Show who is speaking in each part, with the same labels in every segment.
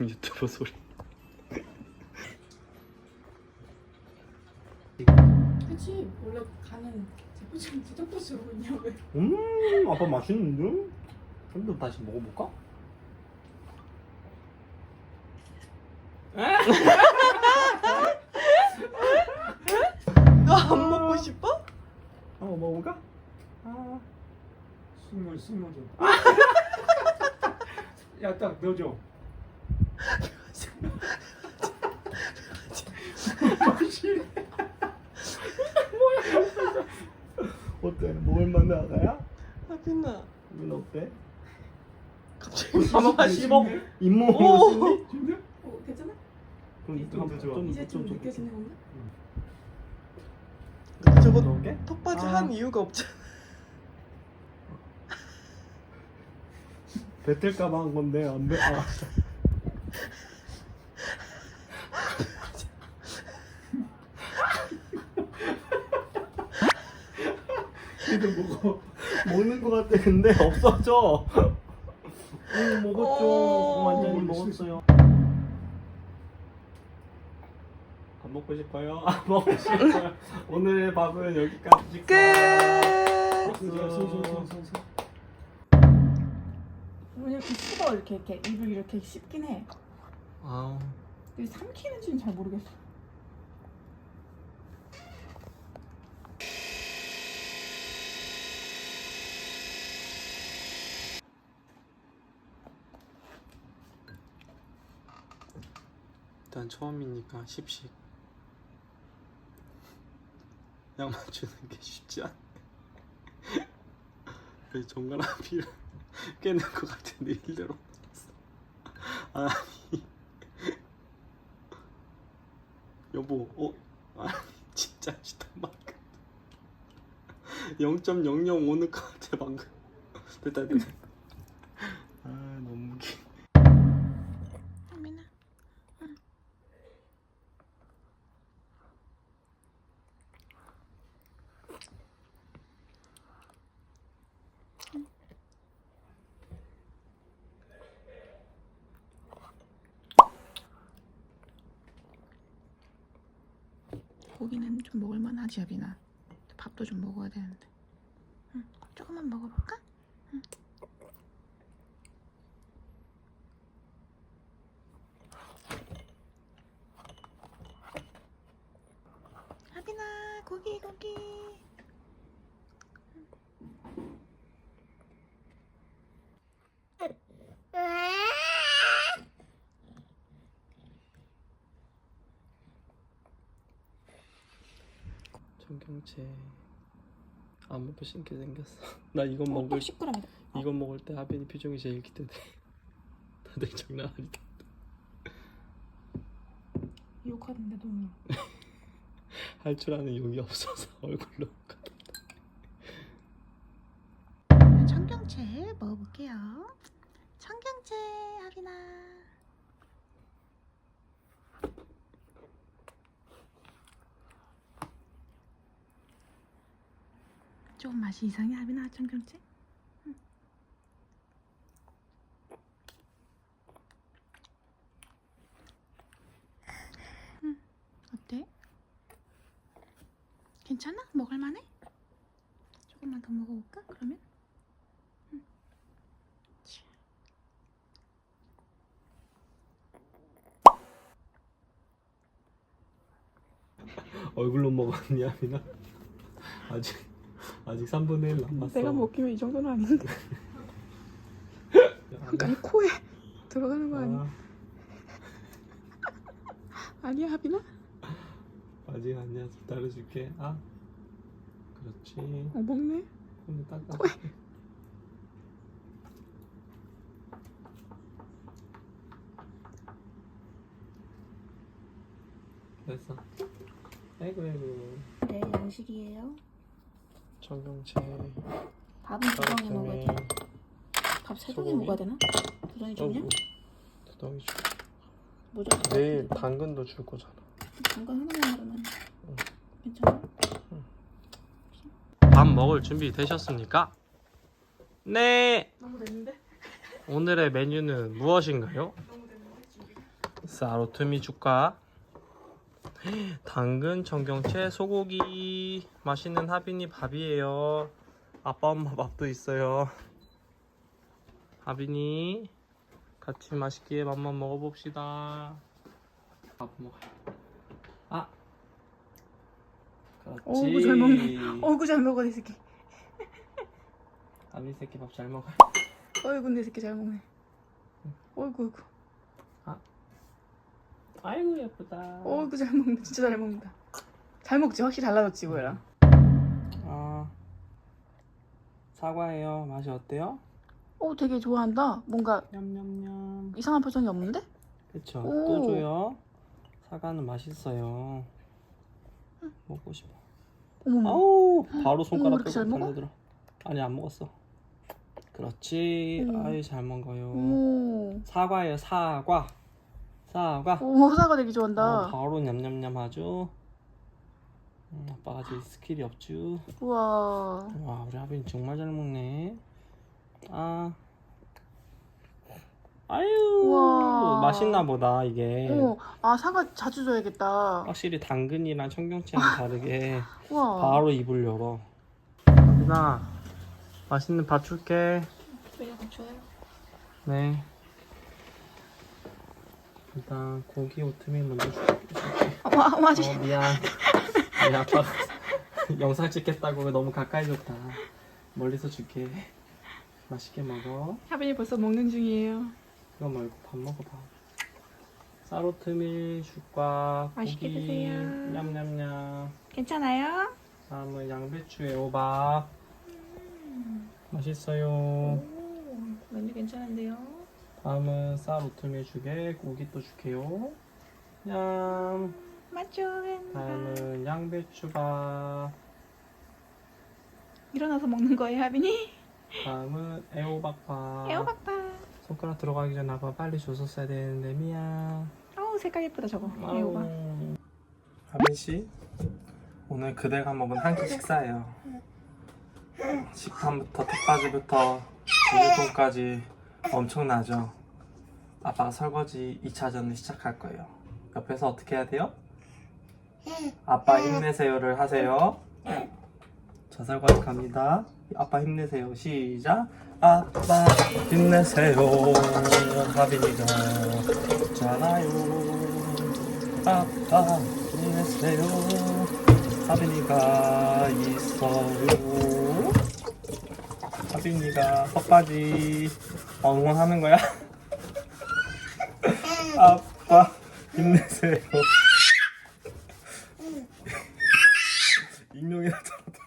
Speaker 1: 유튜버 소리.
Speaker 2: 그치 원래 가는 제포처럼 부적도시로 있냐 왜
Speaker 1: 음, 아빠 맛있는데? 한번 다시 먹어볼까?
Speaker 3: 너 안 먹고 싶어?
Speaker 1: 한번 먹어볼까? 아,
Speaker 4: 숨을 숨어줘. 야딱 넣어줘.
Speaker 1: 어때? 먹을만해 아가야?
Speaker 3: 하빈아
Speaker 1: 눈 어때?
Speaker 3: 갑자기 밥만 씹어
Speaker 1: 잇몸
Speaker 3: 오!
Speaker 4: 진짜?
Speaker 2: 어 괜찮아?
Speaker 1: 그럼
Speaker 4: 좀더 좋아.
Speaker 1: 좀,
Speaker 2: 이제 좀
Speaker 1: 좀,
Speaker 2: 느껴지는 건가?
Speaker 3: 저거
Speaker 1: 넣을게?
Speaker 3: 턱받이
Speaker 1: 아.
Speaker 3: 한 이유가 없잖아
Speaker 1: 뱉을까봐 한 건데 안 돼. 아.
Speaker 4: 이거 먹어.
Speaker 1: 먹는 거 같아. 근데 없어져. 응, 먹었죠.
Speaker 3: 오.
Speaker 1: 완전히
Speaker 4: 수
Speaker 1: 먹었어요. 안 먹고 싶어요? 안 먹고 싶어요. 오늘의 밥은 여기까지.
Speaker 3: 끝
Speaker 4: 손손손손손.
Speaker 2: 왜 이렇게 씹어 이렇게 이렇게 입을 이렇게 씹긴 해
Speaker 1: 아,
Speaker 2: 근데 삼키는지는 잘 모르겠어
Speaker 1: 일단 처음이니까 십식. 양 맞추는 게 쉽지 않네. 그래서 정갈아비를 깨는 것 같은데 일대로 아니. 여보 어? 아니 진짜 싫다 방금. 0.00 오는 것 같아 방금. 됐다 됐다
Speaker 2: 고기는 좀 먹을만 하지 아빈아 밥도 좀 먹어야 되는데 응, 조금만 먹어볼까? 응. 하빈아 고기 고기
Speaker 1: 청경채 안 먹고 신게 생겼어. 나 이건
Speaker 2: 어,
Speaker 1: 먹을
Speaker 2: 또 10g이다.
Speaker 1: 이건 먹을 때 하빈이 표정이 제일 기대돼 다들 장난 아니다.
Speaker 2: 욕하는데 너무
Speaker 1: 할줄 아는 욕이 없어서 얼굴로
Speaker 2: 청경채 먹어볼게요. 청경채 하빈아 조금 맛이 이상해 하빈아 청경채? 어때? 괜찮아? 먹을만해? 조금만 더 먹어볼까? 그러면?
Speaker 1: 얼굴로 먹었니 하빈아? 아직 아직 3분의 1 남았어.
Speaker 2: 내가 먹기면 이 정도는 아닌데. 아니 코에 들어가는 거 아니야?
Speaker 1: 아,
Speaker 2: 아니야 하빈아?
Speaker 1: 아직 아니야. 좀 따라줄게. 아 그렇지.
Speaker 2: 어 먹네?
Speaker 1: 손에 닦아. 됐어. 아이고 아이고.
Speaker 2: 네
Speaker 1: 청경채
Speaker 2: 밥은 두 덩이 먹어야 돼 밥 세 덩이
Speaker 1: 소고기?
Speaker 2: 먹어야 되나? 두 덩이 좋냐?
Speaker 1: 두덩이 줄
Speaker 2: 모자랄 것
Speaker 1: 내일
Speaker 2: 같은데.
Speaker 1: 당근도 줄 거잖아
Speaker 2: 잠깐 하나만 먹으면
Speaker 1: 응.
Speaker 2: 괜찮아?
Speaker 1: 밥 먹을 준비 되셨습니까? 네
Speaker 2: 너무 됐는데?
Speaker 1: 오늘의 메뉴는 무엇인가요?
Speaker 2: 너무 됐는데?
Speaker 1: 쌀오트미 줄까? 당근, 청경채, 소고기 맛있는 하빈이 밥이에요 아빠 엄마 밥도 있어요 하빈이 같이 맛있게 밥만 먹어봅시다 밥 먹어 아 그렇지
Speaker 2: 어이구, 잘 먹네. 어이구 잘 먹어 내 새끼.
Speaker 1: 하빈이 새끼 밥 잘 먹어
Speaker 2: 어이구 내 새끼 잘 먹네. 어이구 어이구.
Speaker 1: 아이고 예쁘다
Speaker 2: 어이구 잘 먹네. 진짜 잘 먹는다. 잘 먹지 확실히 달라졌지 뭐야.
Speaker 1: 아 사과예요 맛이 어때요?
Speaker 2: 어 되게 좋아한다. 뭔가
Speaker 1: 냠냠냠
Speaker 2: 이상한 표정이 없는데?
Speaker 1: 그쵸
Speaker 2: 오.
Speaker 1: 또 줘요 사과는 맛있어요 먹고 싶어
Speaker 2: 어머.
Speaker 1: 아우 바로 손가락
Speaker 2: 이렇게 잘
Speaker 1: 빼고
Speaker 2: 먹어?
Speaker 1: 달려들어 아니 안 먹었어 그렇지
Speaker 2: 음.
Speaker 1: 아이 잘 먹어요
Speaker 2: 오.
Speaker 1: 사과예요 사과 사과
Speaker 2: 오 사과 되게
Speaker 1: 어,
Speaker 2: 좋아한다.
Speaker 1: 바로 냠냠냠 하죠 음, 아빠가 제일 스킬이 없죠
Speaker 2: 우와.
Speaker 1: 와 우리 하빈 정말 잘 먹네 아 아유
Speaker 2: 우와.
Speaker 1: 맛있나 보다 이게
Speaker 2: 오. 아 사과 자주 줘야겠다.
Speaker 1: 확실히 당근이랑 청경채랑 다르게
Speaker 2: 우와.
Speaker 1: 바로 입을 열어 하빈아 맛있는 밥 줄게
Speaker 2: 왜요? 좋아요.
Speaker 1: 네 일단 고기 오트밀 먼저 줄게
Speaker 2: 어머 어머 아저씨.
Speaker 1: 어 미안 우리 아빠가 영상 찍겠다고 너무 가까이 줬다 멀리서 줄게 맛있게 먹어
Speaker 2: 하빈이 벌써 먹는 중이에요.
Speaker 1: 이거 말고 밥 먹어봐 쌀오트밀
Speaker 2: 맛있게
Speaker 1: 고기
Speaker 2: 드세요.
Speaker 1: 냠냠냠
Speaker 2: 괜찮아요?
Speaker 1: 다음은 양배추 애호박 맛있어요
Speaker 2: 오. 완전 괜찮은데요?
Speaker 1: 다음은 쌀 오트밀 죽에 고기 또 줄게요 냠
Speaker 2: 맞죠?
Speaker 1: 다음은 양배추밥
Speaker 2: 일어나서 먹는 거예요, 하빈이?
Speaker 1: 다음은 애호박밥
Speaker 2: 애호박밥.
Speaker 1: 손가락 들어가기 전에 아빠 빨리 줬었어야 되는데 미안
Speaker 2: 어우 색깔 예쁘다 저거. 애호박.
Speaker 1: 하빈 씨 오늘 그대가 먹은 한끼 식사예요 식판부터 턱받이부터 우유통까지 엄청나죠. 아빠가 설거지 2차전을 시작할 거예요. 옆에서 어떻게 해야 돼요? 아빠 힘내세요를 하세요. 저 설거지 갑니다. 아빠 힘내세요. 시작. 아빠 힘내세요. 하빈이가 있잖아요. 아빠 힘내세요. 하빈이가 있어요. 하빈이가 턱까지 응원하는 거야 아빠 힘내세요 익명이 나타났다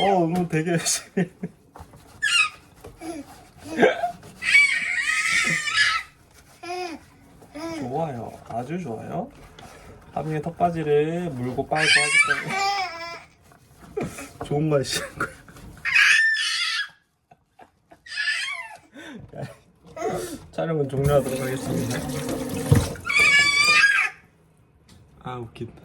Speaker 1: 어 응원 되게 열심히 해. 좋아요. 아주 좋아요. 하빈이 턱받이를 물고 빨고 하기 때문에 좋은 맛이 한 거야. 촬영은 종료하도록 하겠습니다. 아 웃긴다.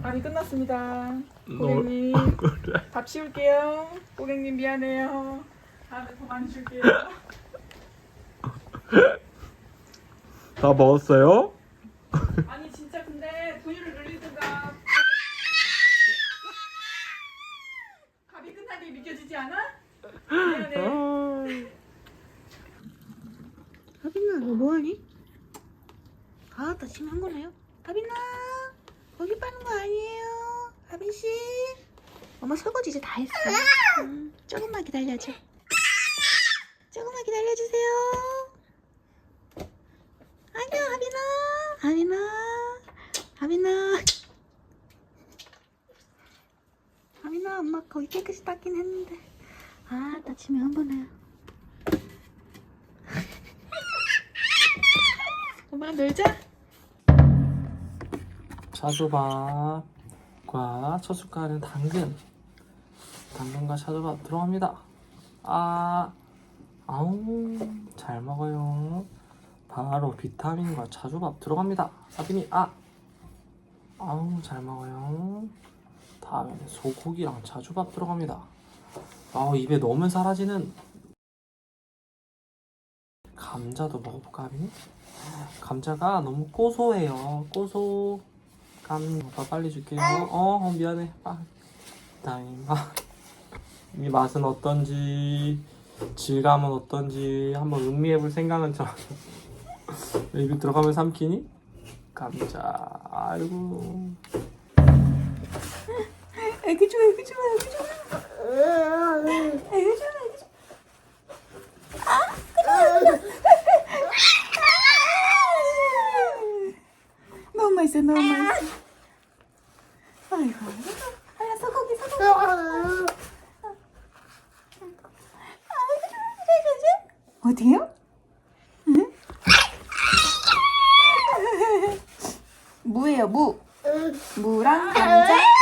Speaker 2: 밥이 끝났습니다.
Speaker 1: 너
Speaker 2: 고객님
Speaker 1: 그래.
Speaker 2: 밥 치울게요. 고객님 미안해요. 다음에 더 많이 줄게요.
Speaker 1: 다 먹었어요?
Speaker 2: 아니 진짜 근데 분유를 늘리든가 밥이 끝난 게 믿겨지지 않아? 미안해.
Speaker 1: 아,
Speaker 2: 하빈아 너 뭐하니? 아 다치면 한 거네요. 하빈아 거기 빠는 거 아니에요. 하빈 씨. 엄마 설거지 이제 다 했어. 음, 조금만 기다려줘. 조금만 기다려주세요. 아니야 하빈아. 하빈아. 하빈아. 하빈아 엄마 거기 깨끗이 닦긴 했는데. 아 다치면 한 번해 요. 엄마랑 놀자.
Speaker 1: 차조밥과 첫 숟갈은 당근. 당근과 차조밥 들어갑니다. 아, 아우, 잘 먹어요. 바로 비타민과 차조밥 들어갑니다. 아빈이, 아, 아우, 잘 먹어요. 다음에는 소고기랑 차조밥 들어갑니다. 아우, 입에 넣으면 사라지는 감자도 먹어볼까 하빈이? 감자가 너무 고소해요. 고소. 감. 아빠 빨리 줄게요. 어, 어 미안해. 아, 다행. 아, 이 맛은 어떤지, 질감은 어떤지 한번 음미해볼 생각은 좀. 입에 들어가면 삼키니? 감자. 아이고.
Speaker 2: 애기 좋아 애기 좋아 애기 좋아 아 너무 맛있어 너무 맛있어 아이고 알라 소고기 소고기 아이고 좋아 좋아 어디요? 응? 무. 무랑 감자